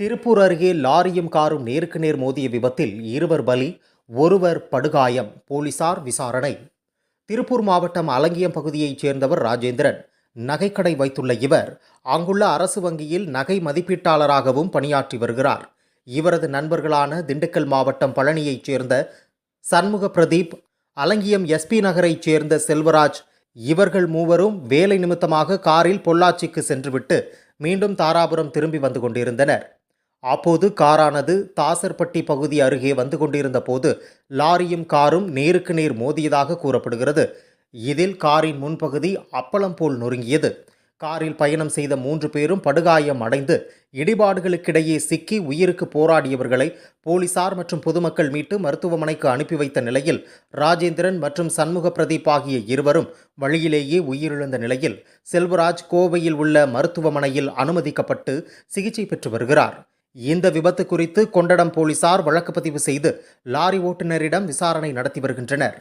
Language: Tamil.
திருப்பூர் அருகே லாரியும் காரும் நேருக்கு நேர் மோதிய விபத்தில் இருவர் பலி ஒருவர் படுகாயம் போலீசார் விசாரணை. திருப்பூர் மாவட்டம் அலங்கியம் பகுதியைச் சேர்ந்தவர் ராஜேந்திரன். நகைக்கடை வைத்துள்ள இவர் அங்குள்ள அரசு வங்கியில் நகை மதிப்பீட்டாளராகவும் பணியாற்றி வருகிறார். இவரது நண்பர்களான திண்டுக்கல் மாவட்டம் பழனியைச் சேர்ந்த சண்முக பிரதீப் அலங்கியம் எஸ்பி நகரைச் சேர்ந்த செல்வராஜ் இவர்கள் மூவரும் வேலை நிமித்தமாக காரில் பொள்ளாச்சிக்கு சென்றுவிட்டு மீண்டும் தாராபுரம் திரும்பி வந்து கொண்டிருந்தனர். அப்போது காரானது தாசர்பட்டி பகுதி அருகே வந்து கொண்டிருந்த போது லாரியும் காரும் நேருக்கு நேர் மோதியதாக கூறப்படுகிறது. இதில் காரின் முன்பகுதி அப்பளம் போல் நொறுங்கியது. காரில் பயணம் செய்த மூன்று பேரும் படுகாயம் அடைந்து இடிபாடுகளுக்கிடையே சிக்கி உயிருக்கு போராடியவர்களை போலீசார் மற்றும் பொதுமக்கள் மீட்டு மருத்துவமனைக்கு அனுப்பி வைத்த நிலையில் ராஜேந்திரன் மற்றும் சண்முக பிரதீப் ஆகிய இருவரும் வழியிலேயே உயிரிழந்த நிலையில் செல்வராஜ் கோவையில் உள்ள மருத்துவமனையில் அனுமதிக்கப்பட்டு சிகிச்சை பெற்று வருகிறார். இந்த விபத்து குறித்து கொண்டடம் போலீசார் வழக்கு பதிவு செய்து லாரி ஓட்டுநரிடம் விசாரணை நடத்தி வருகின்றனர்.